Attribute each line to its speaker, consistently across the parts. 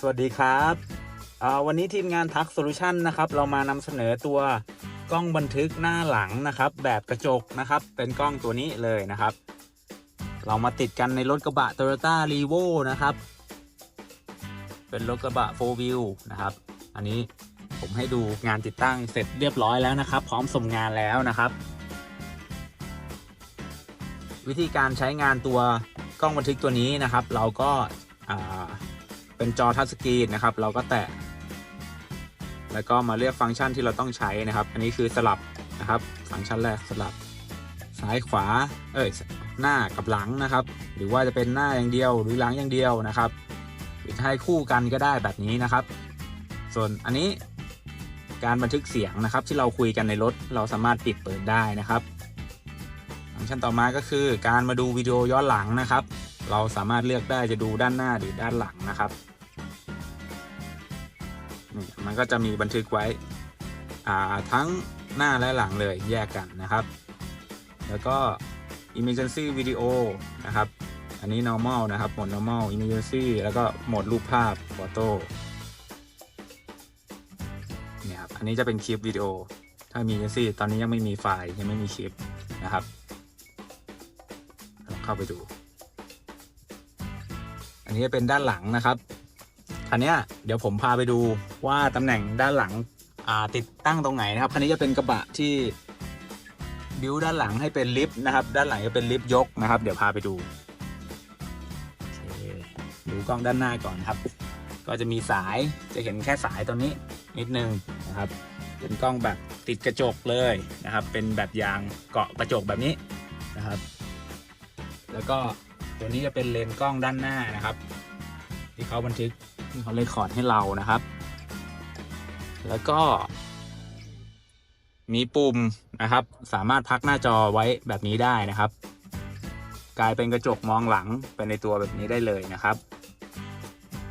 Speaker 1: สวัสดีครับอ่าวันนี้ทีมงานทักโซลูชันนะครับเรามานำเสนอตัวกล้องบันทึกหน้าหลังนะครับ แบบกระจกนะครับ เป็นกล้องตัวนี้เลยนะครับ เรามาติดกันในรถกระบะ Toyota r e v o นะครับ เป็นรถกระบะ 4 wheel นะครับ อันนี้ผมให้ดูงานติดตั้งเสร็จเรียบร้อยแล้วนะครับ พร้อมส่งงานแล้วนะครับ วิธีการใช้งานตัวกล้องบันทึกตัวนี้นะครับ เราก็อ่า เป็นจอทัชสกรีนนะครับ เราก็แตะ แล้วก็มาเลือกฟังก์ชันที่เราต้องใช้นะครับ อันนี้คือสลับนะครับ ฟังก์ชันแรกสลับซ้ายขวา เอ้ย หน้ากับหลังนะครับ หรือว่าจะเป็นหน้าอย่างเดียวหรือหลังอย่างเดียวนะครับหรือจะให้คู่กันก็ได้แบบนี้นะครับ ส่วนอันนี้การบันทึกเสียงนะครับ ที่เราคุยกันในรถเราสามารถปิดเปิดได้นะครับ ฟังก์ชันต่อมาก็คือการมาดูวิดีโอย้อนหลังนะครับ เราสามารถเลือกได้จะดูด้านหน้าหรือด้านหลังนะครับนี่มันก็จะมีบันทึกไว้ทั้งหน้าและหลังเลยแยกกันนะครับ แล้วก็ emergency video นะครับ อันนี้ normal นะครับ โหมด normal emergency แล้วก็โหมดรูปภาพ photo เนี่ยครับ อันนี้จะเป็นคลิปวิดีโอ ถ้า emergency ตอนนี้ยังไม่มีไฟล์ ยังไม่มีคลิปนะครับลองเข้าไปดู อันนี้เป็นด้านหลังนะครับคันนี้เดี๋ยวผมพาไปดูว่าตำแหน่งด้านหลังติดตั้งตรงไหนนะครับคันนี้จะเป็นกระบะที่บิวด้านหลังให้เป็นลิฟต์นะครับ ด้านหลังจะเป็นลิฟต์ยกนะครับ เดี๋ยวพาไปดูดูกล้องด้านหน้าก่อนนะครับ ก็จะมีสายจะเห็นแค่สายตรงนี้นิดนึงนะครับ เป็นกล้องแบบติดกระจกเลยนะครับ เป็นแบบยางเกาะกระจกแบบนี้นะครับ แล้วก็ ตัวนี้จะเป็นเลนส์กล้องด้านหน้านะครับ ที่เขาบันทึกที่เขาเลคคอร์ดให้เรานะครับ แล้วก็ มีปุ่มนะครับ สามารถพักหน้าจอไว้แบบนี้ได้นะครับ กลายเป็นกระจกมองหลังเป็นในตัวแบบนี้ได้เลยนะครับ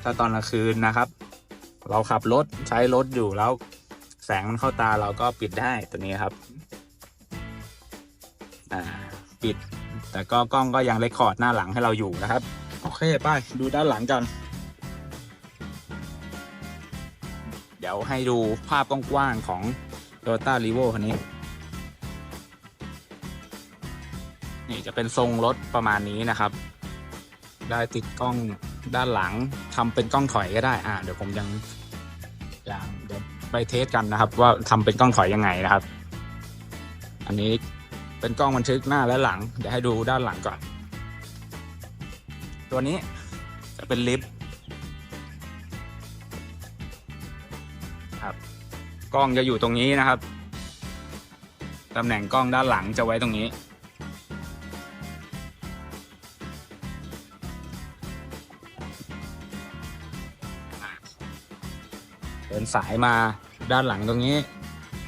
Speaker 1: ถ้าตอนกลางคืนนะครับ เราขับรถใช้รถอยู่แล้วแสงมันเข้าตาเราก็ปิดได้ตัวนี้ครับ อ่า ปิด แต่ก็กล้องก็ยังเรคคอร์ดหน้าหลังให้เราอยู่นะครับ โอเคไปดูด้านหลังกัน เดี๋ยวให้ดูภาพกว้างๆของ Toyota r e v o คันนี้ นี่จะเป็นทรงรถประมาณนี้นะครับ ได้ติดกล้องด้านหลังทำเป็นกล้องถอยก็ได้ อ่าเดี๋ยวผมยังยังเดี๋ยวไปเทสกันนะครับ ว่าทำเป็นกล้องถอยยังไงนะครับ อันนี้ เป็นกล้องบันทึกหน้าและหลัง เดี๋ยวให้ดูด้านหลังก่อน ตัวนี้จะเป็นลิฟต์ครับกล้องจะอยู่ตรงนี้นะครับตำแหน่งกล้องด้านหลังจะไว้ตรงนี้เดินสายมาด้านหลังตรงนี้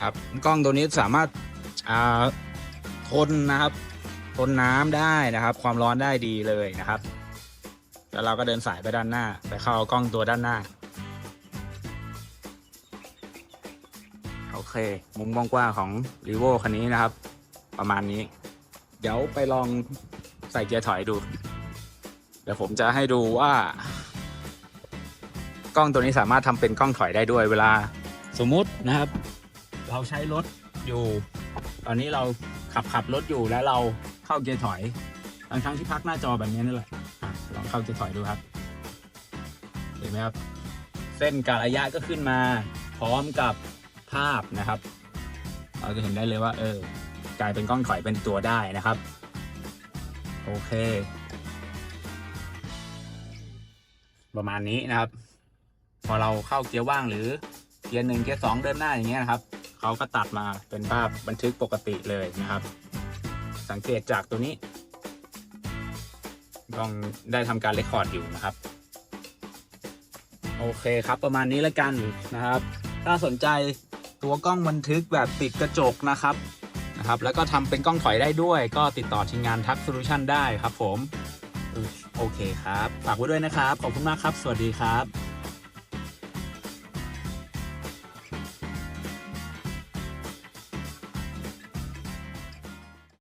Speaker 1: ครับกล้องตัวนี้สามารถอ่า ทนนะครับ ทนน้ำได้นะครับ ความร้อนได้ดีเลยนะครับ แล้วเราก็เดินสายไปด้านหน้า ไปเข้ากล้องตัวด้านหน้า โอเค มุมกว้างๆของ r ีโวคันนี้นะครับ ประมาณนี้ เดี๋ยวไปลองใส่เกียร์ถอยดู เดี๋ยวผมจะให้ดูว่า กล้องตัวนี้สามารถทำเป็นกล้องถอยได้ด้วยเวลาสมมุตินะครับ เราใช้รถอยู่ ตอนนี้เรา ขับขับรถอยู่แล้วเราเข้าเกียร์ถอยทั้งทั้งที่พักหน้าจอแบบนี้นี่แหละอะลองเข้าเกียร์ถอยดูครับ เห็นไหมครับ เส้นการะยะก็ขึ้นมา พร้อมกับภาพนะครับ เราจะเห็นได้เลยว่า เออ กลายเป็นกล้องถอยเป็นตัวได้นะครับ โอเค ประมาณนี้นะครับ พอเราเข้าเกียร์ว่างหรือเกียร์หนึ่งเกียร์สองเดินหน้าอย่างเงี้ยนะครับ เขาก็ตัดมาเป็นภาพบันทึกปกติเลยนะครับ สังเกตจากตัวนี้กล้องได้ทำการเรคคอร์ดอยู่นะครับ โอเคครับประมาณนี้แล้วกันนะครับ ถ้าสนใจตัวกล้องบันทึกแบบติดกระจกนะครับนะครับ แล้วก็ทำเป็นกล้องถอยได้ด้วย ก็ติดต่อทีมงานทักโซลูชันได้ครับผม โอเคครับ ฝากไว้ด้วยนะครับ ขอบคุณมากครับ สวัสดีครับ